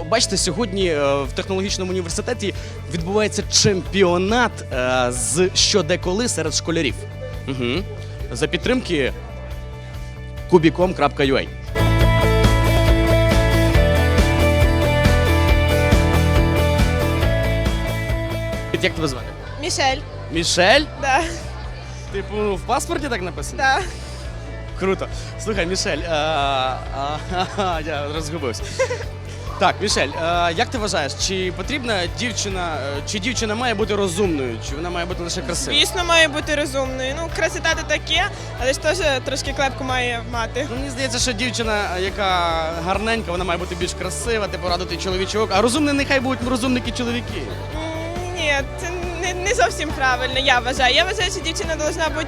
що бачите, сьогодні е, в технологічному університеті відбувається чемпіонат е, з що де серед школярів. Угу. За підтримки kubicom.ua. Як тебе звати? Мішель, Мішель? да, Типу, в паспорті так написано? да. Круто. Слухай, Мішель, а, а, ха-ха, я розгубився. Так, Мішель, як ти вважаєш, чи потрібна дівчина, е, чи дівчина має бути розумною, чи вона має бути лише красивою? Звісно, має бути розумною. Ну, красота то таке, але ж теж трошки клепку має мати. Ну, мені здається, що дівчина, яка гарненька, вона має бути більш красива, типу радити чоловічок, а розумні нехай будуть розумники чоловіки. Ні, це не, не зовсім правильно, я вважаю. Я вважаю, що дівчина повинна бути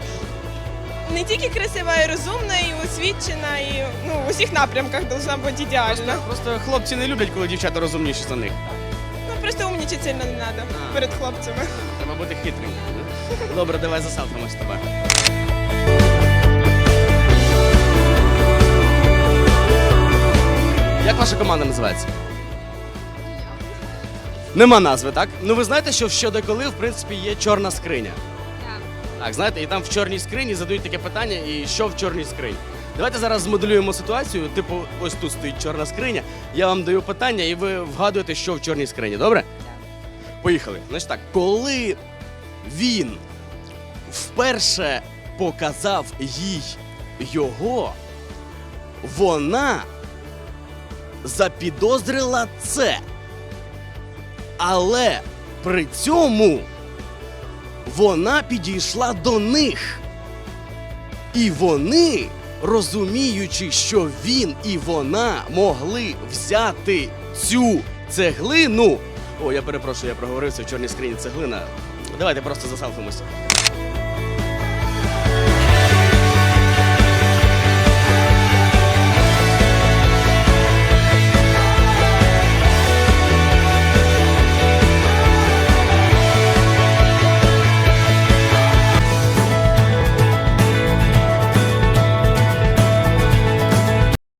не тільки красива, й розумна, і освічена, і ну, у всіх напрямках повинна бути ідеальна. Просто хлопці не люблять, коли дівчата розумніші за них. Ну, просто умнічати сильно не треба перед хлопцями. Треба бути хитрим. Добре, давай заселфимось з тобою. Як ваша команда називається? Нема назви, так? Ну ви знаєте, що в щодеколи, в принципі, є чорна скриня. Так, знаєте, і там в чорній скрині задають таке питання, і що в чорній скрині. Давайте зараз змоделюємо ситуацію. Типу, ось тут стоїть чорна скриня. Я вам даю питання, і ви вгадуєте, що в чорній скрині. Добре? Поїхали. Значить так, коли він вперше показав їй його, вона запідозрила це. Але при цьому вона підійшла до них. І вони, розуміючи, що він і вона могли взяти цю цеглину. О, я перепрошую, я проговорився в чорній скрині цеглина. Давайте просто заселфимося.